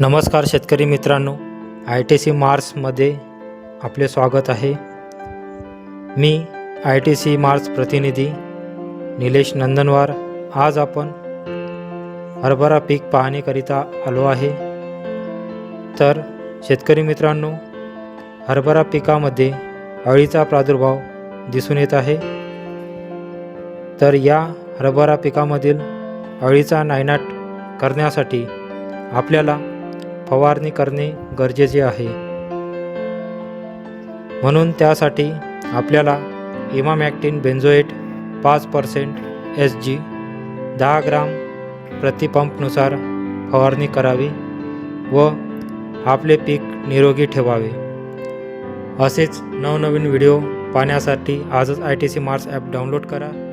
नमस्कार शेतकरी मित्रांनो आय टी सी मार्समध्ये आपले स्वागत आहे. मी आय टी सी मार्स प्रतिनिधी निलेश नंदनवार. आज आपण हरभरा पीक पाहणीकरिता आलो आहे. तर शेतकरी मित्रांनो हरभरा पिकामध्ये अळीचा प्रादुर्भाव दिसून येत आहे. तर या हरभरा पिकामधील अळीचा नायनाट करण्यासाठी आपल्याला फवारणी करणे गरजेचे आहे. म्हणून त्यासाठी आपल्याला इमामॅक्टिन बेन्झोएट पाच पर्सेंट एस जी दहा ग्राम प्रतिपंपनुसार फवारणी करावी व आपले पीक निरोगी ठेवावे. असेच नवनवीन व्हिडिओ पाहण्यासाठी आजच I T C Mars app download करा.